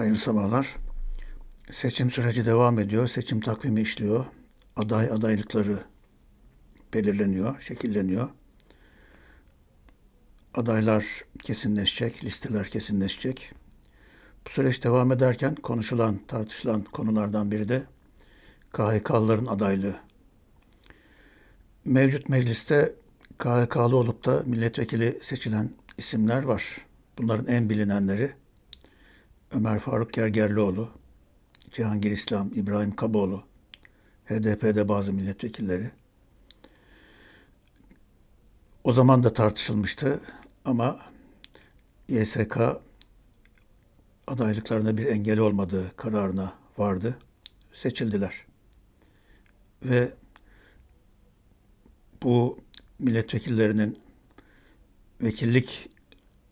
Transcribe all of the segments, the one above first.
Hayırlı sabahlar. Seçim süreci devam ediyor. Seçim takvimi işliyor. Aday adaylıkları belirleniyor, şekilleniyor. Adaylar kesinleşecek, listeler kesinleşecek. Bu süreç devam ederken konuşulan, tartışılan konulardan biri de KHK'lıların adaylığı. Mevcut mecliste KHK'lı olup da milletvekili seçilen isimler var. Bunların en bilinenleri Ömer Faruk Gergerlioğlu, Cihangir İslam, İbrahim Kaboğlu, HDP'de bazı milletvekilleri. O zaman da tartışılmıştı ama YSK adaylıklarına bir engel olmadığı kararına vardı. Seçildiler. Ve bu milletvekillerinin vekillik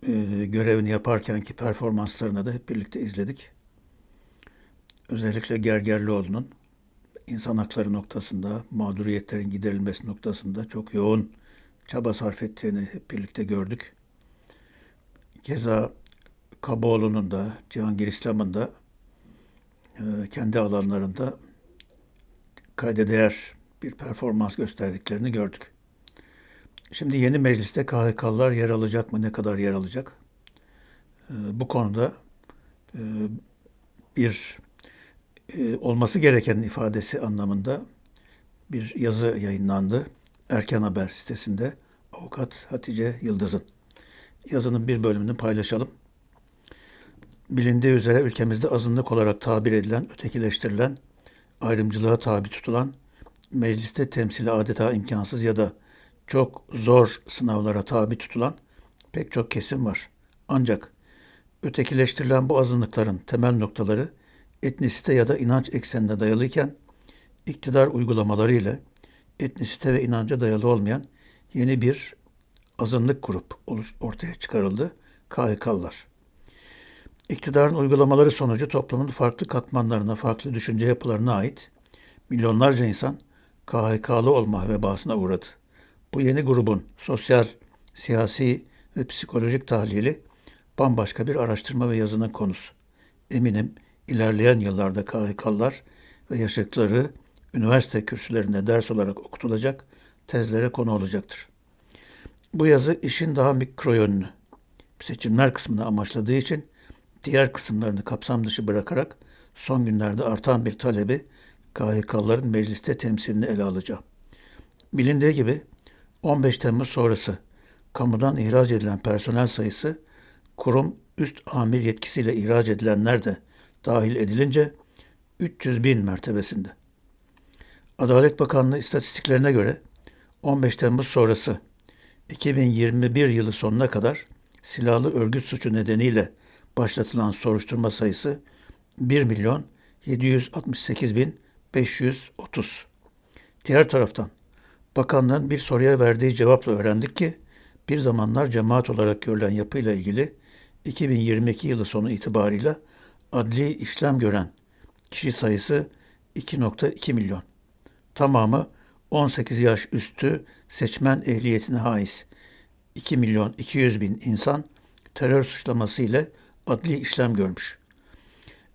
e, görevini yaparkenki performanslarını da hep birlikte izledik. Özellikle Gergerlioğlu'nun insan hakları noktasında, mağduriyetlerin giderilmesi noktasında çok yoğun çaba sarf ettiğini hep birlikte gördük. Keza Kaboğlu'nun da, Cihangir İslam'ın da e, kendi alanlarında kayda değer bir performans gösterdiklerini gördük. Şimdi yeni mecliste KHK'lılar yer alacak mı? Ne kadar yer alacak? E, bu konuda e, bir olması gereken ifadesi anlamında bir yazı yayınlandı. Erken Haber sitesinde avukat Hatice Yıldız'ın. Yazının bir bölümünü paylaşalım. Bilindiği üzere ülkemizde azınlık olarak tabir edilen, ötekileştirilen, ayrımcılığa tabi tutulan, mecliste temsili adeta imkansız ya da çok zor sınavlara tabi tutulan pek çok kesim var. Ancak ötekileştirilen bu azınlıkların temel noktaları etnisite ya da inanç eksenine dayalıyken iktidar uygulamaları ile etnisite ve inanca dayalı olmayan yeni bir azınlık grup ortaya çıkarıldı. KHK'lılar. İktidarın uygulamaları sonucu toplumun farklı katmanlarına, farklı düşünce yapılarına ait milyonlarca insan KHK'lı olma vebasına uğradı. Bu yeni grubun sosyal, siyasi ve psikolojik tahlili bambaşka bir araştırma ve yazının konusu. Eminim ilerleyen yıllarda KHK'lılar ve yaşıkları üniversite kürsülerinde ders olarak okutulacak tezlere konu olacaktır. Bu yazı işin daha mikro yönünü, seçimler kısmını amaçladığı için diğer kısımlarını kapsam dışı bırakarak son günlerde artan bir talebi KHK'ların mecliste temsilini ele alacağım. Bilindiği gibi 15 Temmuz sonrası kamudan ihraç edilen personel sayısı kurum üst amir yetkisiyle ihraç edilenler de dahil edilince 300 bin mertebesinde. Adalet Bakanlığı istatistiklerine göre 15 Temmuz sonrası 2021 yılı sonuna kadar silahlı örgüt suçu nedeniyle başlatılan soruşturma sayısı 1 milyon 768 bin 530. Diğer taraftan bakanlığın bir soruya verdiği cevapla öğrendik ki bir zamanlar cemaat olarak görülen yapıyla ilgili 2022 yılı sonu itibarıyla adli işlem gören kişi sayısı 2.2 milyon. Tamamı 18 yaş üstü seçmen ehliyetine haiz. 2 milyon 200 bin insan terör suçlaması ile adli işlem görmüş.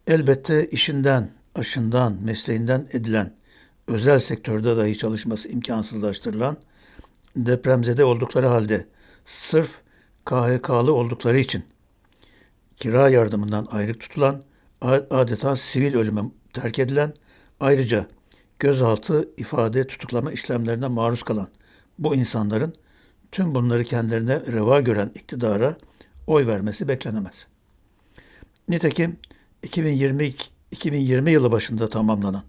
Elbette işinden, aşından, mesleğinden edilen, özel sektörde dahi çalışması imkansızlaştırılan, depremzede oldukları halde sırf KHK'lı oldukları için kira yardımından ayrık tutulan, adeta sivil ölüme terk edilen, ayrıca gözaltı, ifade, tutuklama işlemlerine maruz kalan bu insanların tüm bunları kendilerine reva gören iktidara oy vermesi beklenemez. Nitekim 2020, 2020 yılı başında tamamlanan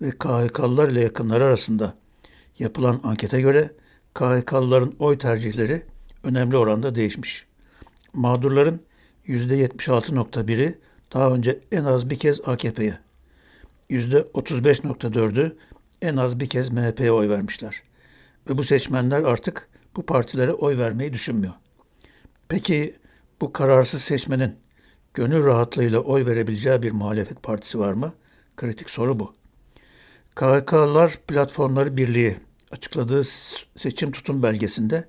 ve KHK'lılar ile yakınları arasında yapılan ankete göre KHK'lıların oy tercihleri önemli oranda değişmiş. Mağdurların %76.1'i daha önce en az bir kez AKP'ye, %35.4'ü en az bir kez MHP'ye oy vermişler. Ve bu seçmenler artık bu partilere oy vermeyi düşünmüyor. Peki bu kararsız seçmenin gönül rahatlığıyla oy verebileceği bir muhalefet partisi var mı? Kritik soru bu. KHK'lar Platformları Birliği açıkladığı seçim tutum belgesinde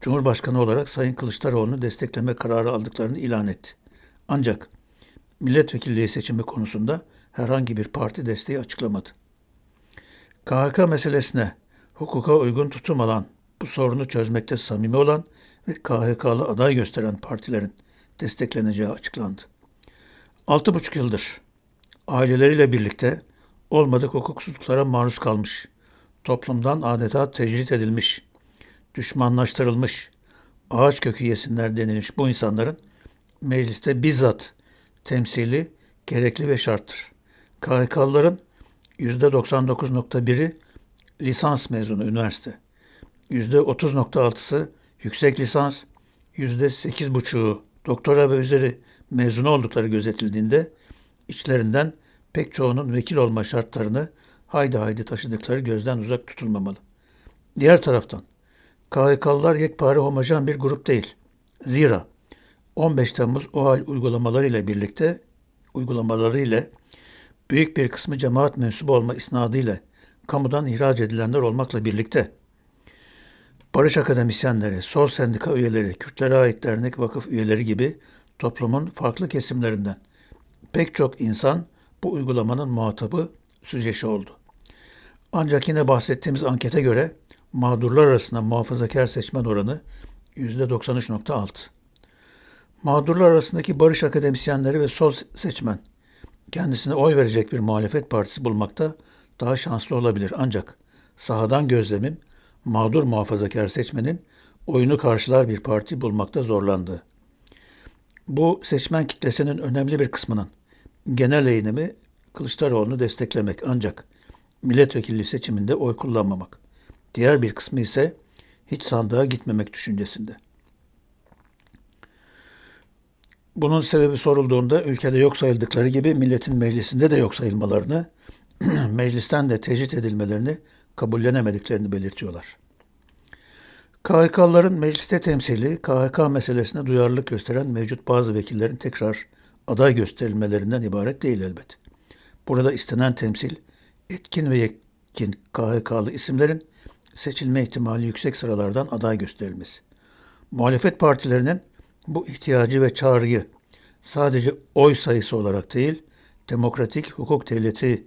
Cumhurbaşkanı olarak Sayın Kılıçdaroğlu'nu destekleme kararı aldıklarını ilan etti. Ancak milletvekilliği seçimi konusunda herhangi bir parti desteği açıklamadı. KHK meselesine hukuka uygun tutum alan, bu sorunu çözmekte samimi olan ve KHK'lı aday gösteren partilerin destekleneceği açıklandı. 6,5 yıldır aileleriyle birlikte olmadık hukuksuzluklara maruz kalmış, toplumdan adeta tecrit edilmiş, düşmanlaştırılmış, ağaç kökü yesinler denilmiş bu insanların mecliste bizzat temsili gerekli ve şarttır. KHK'lıların %99.1'i lisans mezunu üniversite. %30.6'sı yüksek lisans, %8.5'u doktora ve üzeri mezun oldukları gözetildiğinde içlerinden pek çoğunun vekil olma şartlarını haydi haydi taşıdıkları gözden uzak tutulmamalı. Diğer taraftan KHK'lılar yekpare homojen bir grup değil. Zira 15 Temmuz OHAL uygulamaları ile birlikte uygulamaları ile büyük bir kısmı cemaat mensubu olma isnadıyla kamudan ihraç edilenler olmakla birlikte barış akademisyenleri, sol sendika üyeleri, Kürtlere ait dernek vakıf üyeleri gibi toplumun farklı kesimlerinden pek çok insan bu uygulamanın muhatabı süzgeçi oldu. Ancak yine bahsettiğimiz ankete göre mağdurlar arasında muhafazakar seçmen oranı %93.6. Mağdurlar arasındaki barış akademisyenleri ve sol seçmen kendisine oy verecek bir muhalefet partisi bulmakta daha şanslı olabilir. Ancak sahadan gözlemim mağdur muhafazakar seçmenin oyunu karşılar bir parti bulmakta zorlandı. Bu seçmen kitlesinin önemli bir kısmının genel eğilimi Kılıçdaroğlu'nu desteklemek ancak milletvekilliği seçiminde oy kullanmamak. Diğer bir kısmı ise hiç sandığa gitmemek düşüncesinde. Bunun sebebi sorulduğunda ülkede yok sayıldıkları gibi milletin meclisinde de yok sayılmalarını, meclisten de tecrit edilmelerini kabullenemediklerini belirtiyorlar. KHK'ların mecliste temsili, KHK meselesine duyarlılık gösteren mevcut bazı vekillerin tekrar aday gösterilmelerinden ibaret değil elbet. Burada istenen temsil, etkin ve yetkin KHK'lı isimlerin seçilme ihtimali yüksek sıralardan aday gösterilmesi. Muhalefet partilerinin bu ihtiyacı ve çağrıyı sadece oy sayısı olarak değil, demokratik hukuk devleti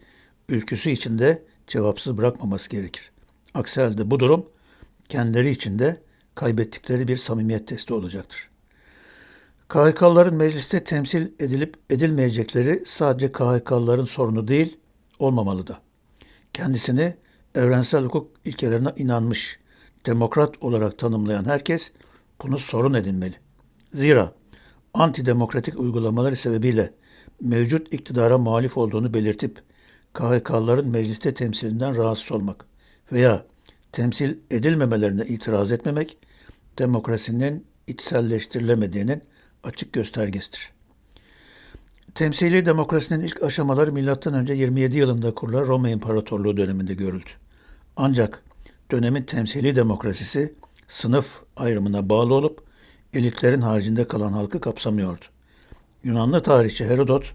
ülküsü içinde cevapsız bırakmaması gerekir. Aksi halde bu durum kendileri içinde kaybettikleri bir samimiyet testi olacaktır. KHK'ların mecliste temsil edilip edilmeyecekleri sadece KHK'ların sorunu değil, olmamalı da. Kendisini evrensel hukuk ilkelerine inanmış, demokrat olarak tanımlayan herkes bunu sorun edinmeli. Zira antidemokratik uygulamaları sebebiyle mevcut iktidara muhalif olduğunu belirtip KHK'ların mecliste temsilinden rahatsız olmak veya temsil edilmemelerine itiraz etmemek demokrasinin içselleştirilemediğinin açık göstergesidir. Temsili demokrasinin ilk aşamaları M.Ö. 27 yılında kurulan Roma İmparatorluğu döneminde görüldü. Ancak dönemin temsili demokrasisi sınıf ayrımına bağlı olup elitlerin haricinde kalan halkı kapsamıyordu. Yunanlı tarihçi Herodot,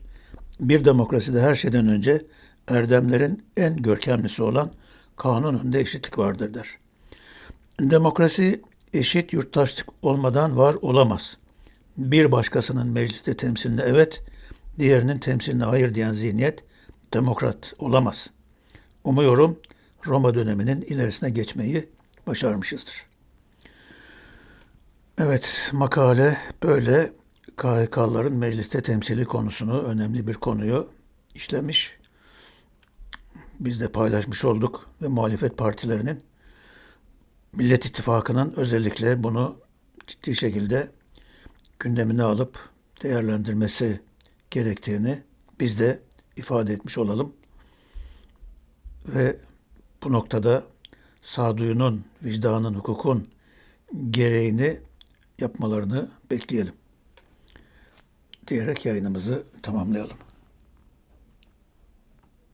bir demokraside her şeyden önce erdemlerin en görkemlisi olan kanun önünde eşitlik vardır der. Demokrasi eşit yurttaşlık olmadan var olamaz. Bir başkasının mecliste temsiline evet, diğerinin temsiline hayır diyen zihniyet demokrat olamaz. Umuyorum Roma döneminin ilerisine geçmeyi başarmışızdır. Evet, makale böyle KHK'ların mecliste temsili konusunu, önemli bir konuyu işlemiş. Biz de paylaşmış olduk ve muhalefet partilerinin Millet İttifakı'nın özellikle bunu ciddi şekilde gündemine alıp değerlendirmesi gerektiğini biz de ifade etmiş olalım. Ve bu noktada sağduyunun, vicdanın, hukukun gereğini yapmalarını bekleyelim. Diyerek yayınımızı tamamlayalım.